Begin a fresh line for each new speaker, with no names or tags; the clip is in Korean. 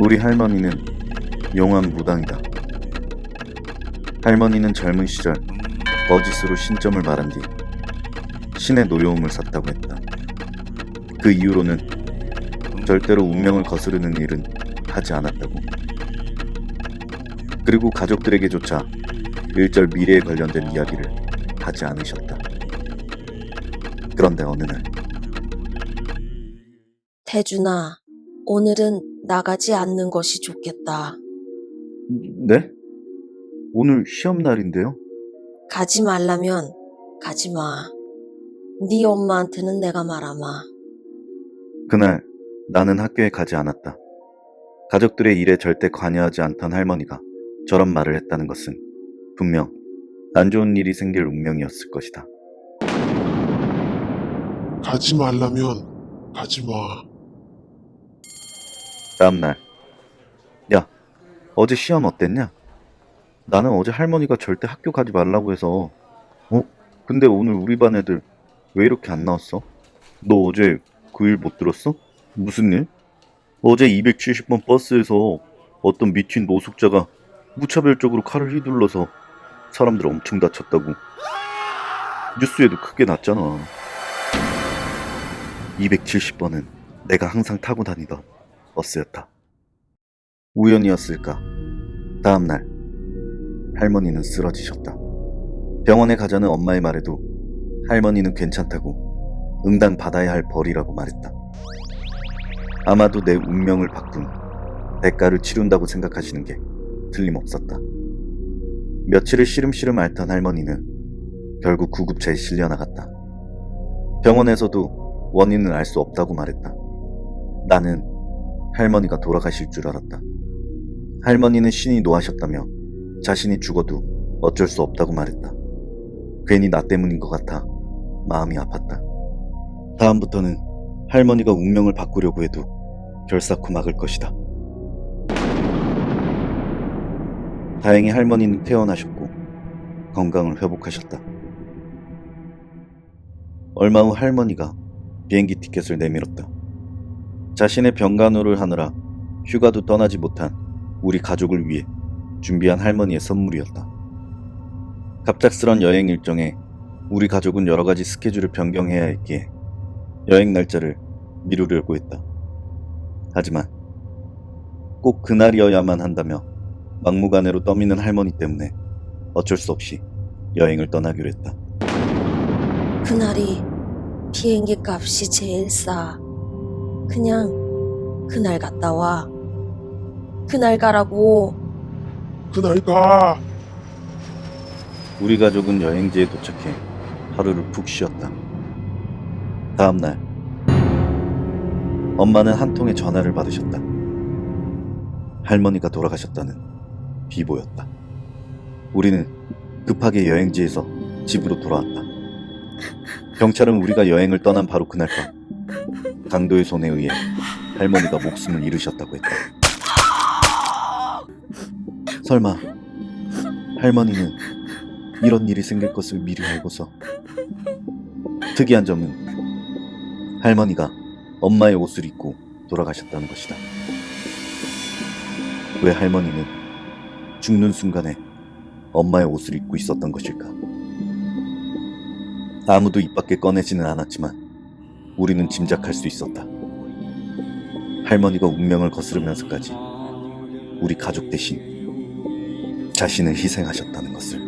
우리 할머니는 용한 무당이다. 할머니는 젊은 시절 거짓으로 신점을 말한 뒤 신의 노여움을 샀다고 했다. 그 이후로는 절대로 운명을 거스르는 일은 하지 않았다고. 그리고 가족들에게조차 일절 미래에 관련된 이야기를 하지 않으셨다. 그런데 어느 날
태준아, 오늘은 나가지 않는 것이 좋겠다.
네? 오늘 시험 날인데요?
가지 말라면 가지 마. 네 엄마한테는 내가 말아마.
그날 나는 학교에 가지 않았다. 가족들의 일에 절대 관여하지 않던 할머니가 저런 말을 했다는 것은 분명 안 좋은 일이 생길 운명이었을 것이다.
가지 말라면 가지 마.
다음날 야 어제 시험 어땠냐? 나는 어제 할머니가 절대 학교 가지 말라고 해서 어? 근데 오늘 우리 반 애들 왜 이렇게 안 나왔어? 너 어제 그 일 못 들었어? 무슨 일? 어제 270번 버스에서 어떤 미친 노숙자가 무차별적으로 칼을 휘둘러서 사람들 엄청 다쳤다고 뉴스에도 크게 났잖아 270번은 내가 항상 타고 다니던 버스였다. 우연이었을까? 다음 날 할머니는 쓰러지셨다. 병원에 가자는 엄마의 말에도 할머니는 괜찮다고 응당 받아야 할 벌이라고 말했다. 아마도 내 운명을 바꾼 대가를 치룬다고 생각하시는 게 틀림없었다. 며칠을 시름시름 앓던 할머니는 결국 구급차에 실려 나갔다. 병원에서도 원인은 알수 없다고 말했다. 나는 할머니가 돌아가실 줄 알았다. 할머니는 신이 노하셨다며 자신이 죽어도 어쩔 수 없다고 말했다. 괜히 나 때문인 것 같아 마음이 아팠다. 다음부터는 할머니가 운명을 바꾸려고 해도 결사코 막을 것이다. 다행히 할머니는 퇴원하셨고 건강을 회복하셨다. 얼마 후 할머니가 비행기 티켓을 내밀었다. 자신의 병간호를 하느라 휴가도 떠나지 못한 우리 가족을 위해 준비한 할머니의 선물이었다. 갑작스런 여행 일정에 우리 가족은 여러 가지 스케줄을 변경해야 했기에 여행 날짜를 미루려고 했다. 하지만 꼭 그날이어야만 한다며 막무가내로 떠미는 할머니 때문에 어쩔 수 없이 여행을 떠나기로 했다.
그날이 비행기 값이 제일 싸. 그냥 그날 갔다 와. 그날 가라고.
그날 가.
우리 가족은 여행지에 도착해 하루를 푹 쉬었다. 다음 날 엄마는 한 통의 전화를 받으셨다. 할머니가 돌아가셨다는 비보였다. 우리는 급하게 여행지에서 집으로 돌아왔다. 경찰은 우리가 여행을 떠난 바로 그날 밤 강도의 손에 의해 할머니가 목숨을 잃으셨다고 했다. 설마 할머니는 이런 일이 생길 것을 미리 알고서 특이한 점은 할머니가 엄마의 옷을 입고 돌아가셨다는 것이다. 왜 할머니는 죽는 순간에 엄마의 옷을 입고 있었던 것일까? 아무도 입 밖에 꺼내지는 않았지만 우리는 짐작할 수 있었다. 할머니가 운명을 거스르면서까지 우리 가족 대신 자신을 희생하셨다는 것을.